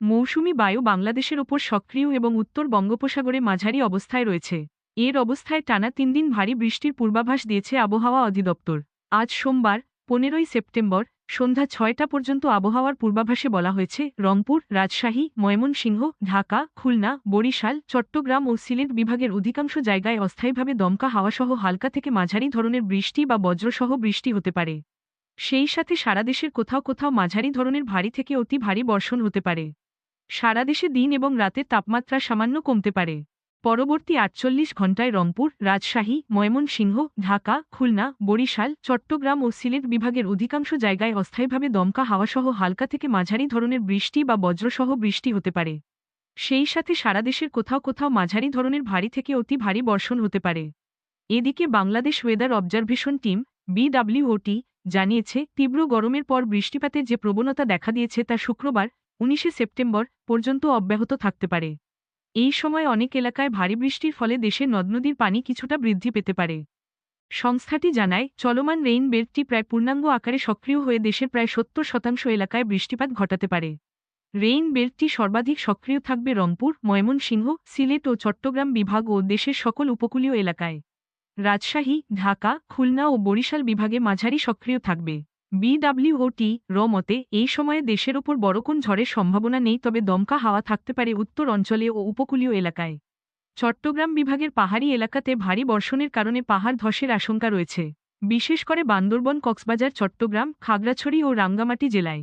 মৌসুমি বায়ু বাংলাদেশের ওপর সক্রিয় এবং উত্তর বঙ্গোপসাগরে মাঝারি অবস্থায় রয়েছে। এর অবস্থায় টানা তিন দিন ভারী বৃষ্টির পূর্বাভাস দিয়েছে আবহাওয়া অধিদপ্তর। আজ সোমবার, পনেরোই সেপ্টেম্বর, সন্ধ্যা ছয়টা পর্যন্ত আবহাওয়ার পূর্বাভাসে বলা হয়েছে, রংপুর, রাজশাহী, ময়মনসিংহ, ঢাকা, খুলনা, বরিশাল, চট্টগ্রাম ও সিলেট বিভাগের অধিকাংশ জায়গায় অস্থায়ীভাবে দমকা হাওয়াসহ হালকা থেকে মাঝারি ধরনের বৃষ্টি বা বজ্রসহ বৃষ্টি হতে পারে। সেই সাথে সারা দেশের কোথাও কোথাও মাঝারি ধরনের ভারী থেকে অতি ভারী বর্ষণ হতে পারে। সারা দেশে দিন এবং রাতের তাপমাত্রা সামান্য কমতে পারে। পরবর্তী আটচল্লিশ ঘণ্টায় রংপুর, রাজশাহী, ময়মনসিংহ, ঢাকা, খুলনা, বরিশাল, চট্টগ্রাম ও সিলেট বিভাগের অধিকাংশ জায়গায় অস্থায়ীভাবে দমকা হাওয়াসহ হালকা থেকে মাঝারি ধরনের বৃষ্টি বা বজ্রসহ বৃষ্টি হতে পারে। সেই সাথে সারা দেশের কোথাও কোথাও মাঝারি ধরনের ভারী থেকে অতি ভারী বর্ষণ হতে পারে। এদিকে Bangladesh weather observation team BWOT জানিয়েছে, তীব্র গরমের পর বৃষ্টিপাতের যে প্রবণতা দেখা দিয়েছে তা শুক্রবার উনিশে সেপ্টেম্বর পর্যন্ত অব্যাহত থাকতে পারে। এই সময় অনেক এলাকায় ভারী বৃষ্টির ফলে দেশের নদনদীর পানি কিছুটা বৃদ্ধি পেতে পারে। সংস্থাটি জানায়, চলমান রেইন বেল্টটি প্রায় পূর্ণাঙ্গ আকারে সক্রিয় হয়ে দেশের প্রায় সত্তর শতাংশ এলাকায় বৃষ্টিপাত ঘটাতে পারে। রেইন বেল্টটি সর্বাধিক সক্রিয় থাকবে রংপুর, ময়মনসিংহ, সিলেট ও চট্টগ্রাম বিভাগ ও দেশের সকল উপকূলীয় এলাকায়। রাজশাহী, ঢাকা, খুলনা ও বরিশাল বিভাগে মাঝারি সক্রিয় থাকবে। বিডব্লিউওটি র মতে এই সময়ে দেশের ওপর বড় কোন ঝড়ের সম্ভাবনা নেই, তবে দমকা হাওয়া থাকতে পারে উত্তর অঞ্চলে ও উপকূলীয় এলাকায়। চট্টগ্রাম বিভাগের পাহাড়ি এলাকাতে ভারী বর্ষণের কারণে পাহাড় ধসের আশঙ্কা রয়েছে। বিশেষ করে বান্দরবন, কক্সবাজার, চট্টগ্রাম, খাগড়াছড়ি ও রাঙ্গামাটি জেলায়।